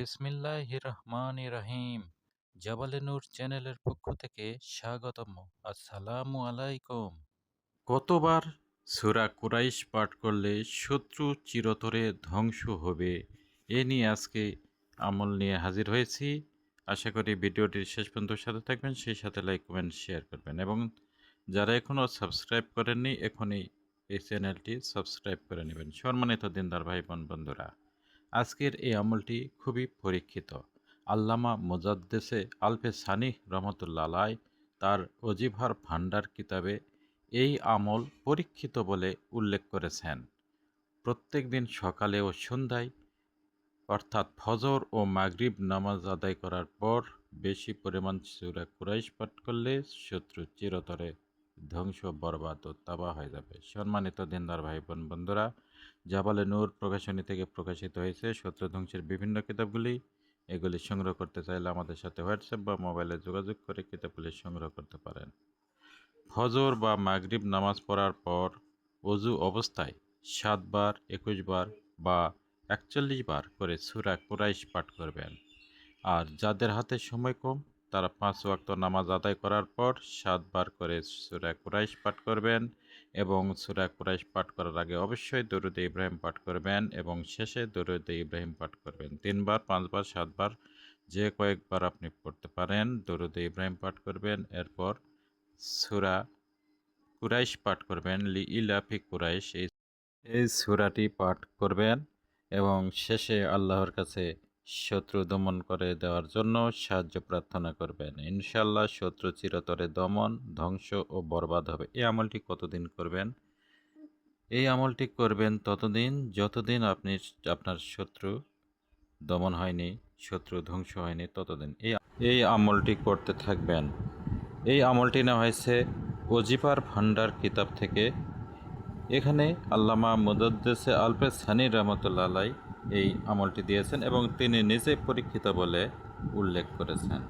বিসমিল্লাহ রহমান রহিম জাবালে নূর চ্যানেলের পক্ষ থেকে স্বাগতম। আসসালামু আলাইকুম। কতবার সুরা কুরাইশ পাঠ করলে শত্রু চিরতরে ধ্বংস হবে, এ নিয়ে আজকে আমল নিয়ে হাজির হয়েছি। আশা করি ভিডিওটির শেষ পর্যন্ত সাথে থাকবেন, সেই সাথে লাইক, কমেন্ট, শেয়ার করবেন এবং যারা এখনও সাবস্ক্রাইব করেননি, এখনই এই চ্যানেলটি সাবস্ক্রাইব করে নেবেন। সম্মানিত দিনদার ভাই বোন বন্ধুরা আজকের এই আমলটি খুবই পরীক্ষিত। আল্লামা মোজাদ্দেসে আলফে সানিহ রহমতুল্লাহ তার অজিভার ভান্ডার কিতাবে এই আমল পরীক্ষিত বলে উল্লেখ করেছেন। প্রত্যেক দিন সকালে ও সন্ধ্যায়, অর্থাৎ ফজর ও মাগরিব নামাজ আদায় করার পর বেশি পরিমাণ সুরা কুরাইশ পাঠ করলে শত্রু চিরতরে ধ্বংস বরবাদ ও তাবা হয়ে যাবে। সম্মানিত দিনদার ভাই বোন বন্ধুরা, জাবালে নূর প্রকাশনী থেকে প্রকাশিত হয়েছে শত্রু ধ্বংসের বিভিন্ন কিতাবগুলি। এগুলি সংগ্রহ করতে চাইলে আমাদের সাথে হোয়াটসঅ্যাপ বা মোবাইলে যোগাযোগ করে কিতাবগুলি সংগ্রহ করতে পারেন। ফজর বা মাগরিব নামাজ পড়ার পর অজু অবস্থায় সাতবার একুশ বার বা একচল্লিশ বার করে সুরা কুরাইশ পাঠ করবেন। আর যাদের হাতে সময় কম তারা পাঁচ ওয়াক্ত নামাজ আদায় করার পর সাতবার করে সুরা কুরাইশ পাঠ করবেন এবং সুরা কুরাইশ পাঠ করার আগে অবশ্যই দরুদে ইব্রাহিম পাঠ করবেন এবং শেষে দরুদে ইব্রাহিম পাঠ করবেন। তিনবার, পাঁচবার, সাতবার যে কয়েকবার আপনি পড়তে পারেন, দরুদে ইব্রাহিম পাঠ করবেন, এরপর সুরা কুরাইশ পাঠ করবেন, লি ইলাফি কুরাইশ। এই সুরাটি পাঠ করবেন এবং শেষে আল্লাহর কাছে শত্রু দমন করে দেওয়ার জন্য সাহায্য প্রার্থনা করবেন। ইনশাল্লাহ শত্রু চিরতরে দমন, ধ্বংস ও বরবাদ হবে। এই আমলটি কতদিন করবেন? এই আমলটি করবেন ততদিন, যতদিন আপনি আপনার শত্রু দমন হয়নি, শত্রু ধ্বংস হয়নি, ততদিন। এই এই আমলটি করতে থাকবেন। এই আমলটি নেওয়া হয়েছে ওজিফার ভান্ডার কিতাব থেকে। এখানে আল্লামা মুদদ্দেসে আলফে সানি রহমতুল্লা আলাই এই আমলটি দিয়েছেন এবং তিনি নিজে পরীক্ষিত বলে উল্লেখ করেছেন।